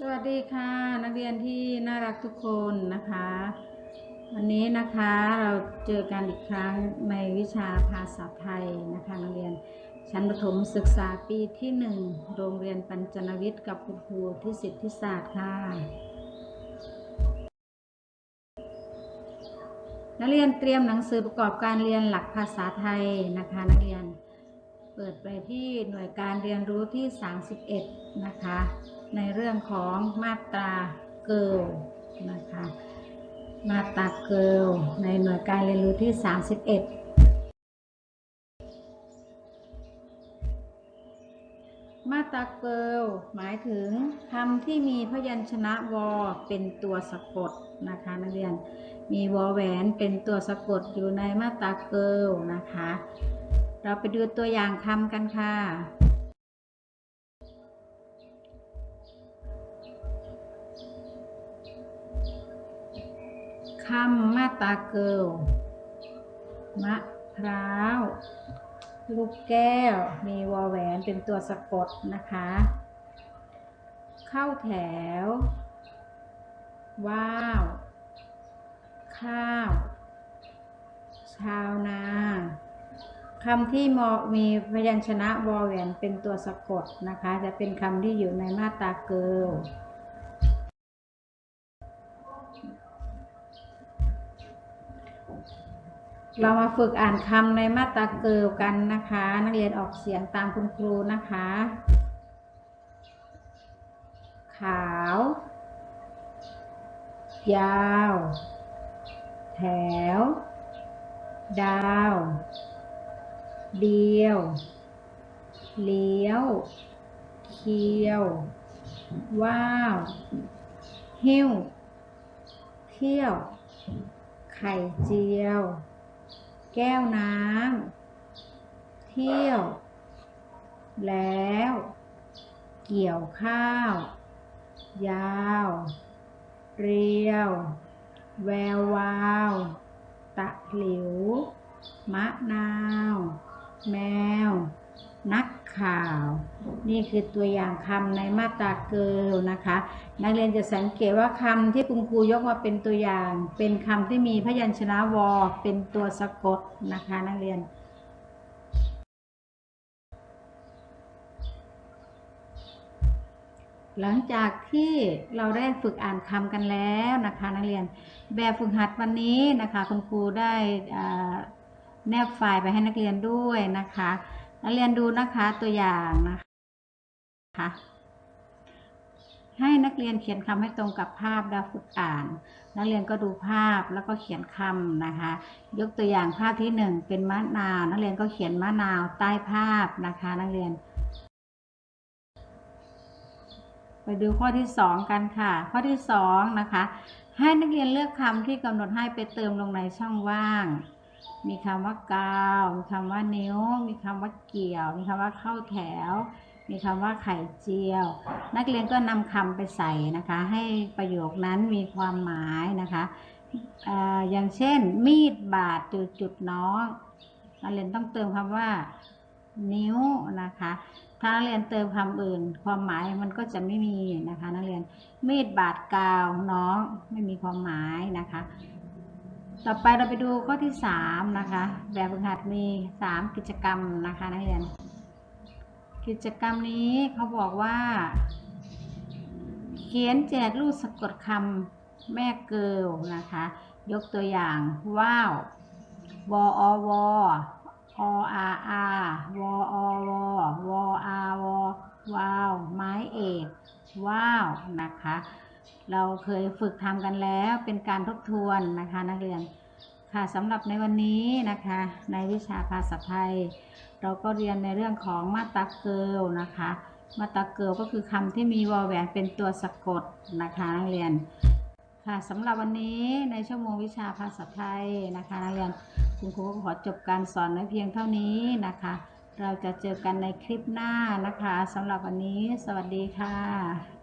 สวัสดีค่ะนักเรียนที่น่ารักทุกคนนะคะ วันนี้นะคะเราเจอกันอีกครั้งในวิชาภาษาไทยนะคะนักเรียนชั้นประถมศึกษาปีที่หนึ่งโรงเรียนปัญจนวิทย์กับคุณครูที่สิทธิศาสตร์ค่ะ นักเรียนเตรียมหนังสือประกอบการเรียนหลักภาษาไทยนะคะนักเรียน ไปที่หน่วยการเรียนรู้ที่ 31 นะคะ ในเรื่องของมาตราเกิลนะคะ มาตราเกิลในหน่วยการเรียนรู้ที่ 31มาตราเกิลหมายถึงคำที่มีพยัญชนะวอเป็นตัวสะกดนะคะนักเรียนมีวอแหวนเป็นตัวสะกดอยู่ในมาตราเกิลนะคะ เราไปดูตัวอย่างคำกันค่ะ คำมาตาเกิลมะพร้าว ลูกแก้ว มีวอแหวนเป็นตัวสะกดนะคะ เข้าแถว ว้าว คำที่มมีพยัญชนะวอแหวนเป็นตัวสะกดนะคะ จะเป็นคำที่อยู่ในมาตราเกิลเรามาฝึกอ่านคำในมาตราเกิลกันนะคะ นักเรียนออกเสียงตามคุณครูนะคะ ขาว ยาว แถว ดาว เดียว เลี้ยว เคียว ว้าว หิ้ว เที่ยว ไข่เจียว แก้วน้ำ เที่ยว แล้ว เกี่ยวข้าว ยาว เรียว แวววาว ตะหลิว มะนาว แมว นักข่าว นี่คือตัวอย่างคำในมาตราเกิลนะคะ นักเรียนจะสังเกตว่าคำที่คุณครูยกมาเป็นตัวอย่าง เป็นคำที่มีพยัญชนะวอเป็นตัวสะกดนะคะ นักเรียนหลังจากที่เราได้ฝึกอ่านคำกันแล้วนะคะ นักเรียนแบบฝึกหัดวันนี้นะคะ คุณครูได้อ่า แนบไฟล์ไปให้นักเรียนด้วยนะคะ นักเรียนดูนะคะตัวอย่างนะคะให้นักเรียนเขียนคำให้ตรงกับภาพแล้วฝึกอ่าน นักเรียนก็ดูภาพแล้วก็เขียนคำนะคะ ยกตัวอย่างภาพที่หนึ่งเป็นมะนาว นักเรียนก็เขียนมะนาวใต้ภาพนะคะ นักเรียน ไปดูข้อที่สองกันค่ะ ข้อที่สองนะคะ ให้นักเรียนเลือกคำที่กำหนดให้ไปเติมลงในช่องว่าง มีคำว่ากาว มีคำว่านิ้ว มีคำว่าเกี่ยว มีคำว่าเข้าแถว มีคำว่าไข่เจียว นักเรียนก็นำคำไปใส่นะคะ ให้ประโยคนั้นมีความหมายนะคะออย่างเช่น มีดบาดจุดจุดน้อง นักเรียนต้องเติมคำว่า นิ้วนะคะ ถ้านักเรียนเติมคำอื่น ความหมายมันก็จะไม่มีนะคะ นักเรียนมีดบาดกาวน้องไม่มีความหมายนะคะ ต่อไปเราไปดูข้อที่สามนะคะ แบบฝึกหัดมีสามกิจกรรมนะคะนักเรียน กิจกรรมนี้เขาบอกว่า เขียนแจกรูปสะกดคำแม่เกิลนะคะ ยกตัวอย่างว้าววออวอออาอาวออวอวออาวอวาวไม้เอกว้าวนะคะ เราเคยฝึกทำกันแล้วเป็นการทบทวนนะคะนักเรียนค่ะสำหรับในวันนี้นะคะ ในวิชาภาษาไทย เราก็เรียนในเรื่องของมาตราเกิลนะคะ มาตราเกิลก็คือคำที่มีวอแหวนเป็นตัวสะกดนะคะนักเรียนค่ะสำหรับวันนี้ในชั่วโมงวิชาภาษาไทยนะคะนักเรียนคุณครูก็ขอจบการสอนไว้เพียงเท่านี้นะคะ เราจะเจอกันในคลิปหน้านะคะสำหรับวันนี้ สวัสดีค่ะ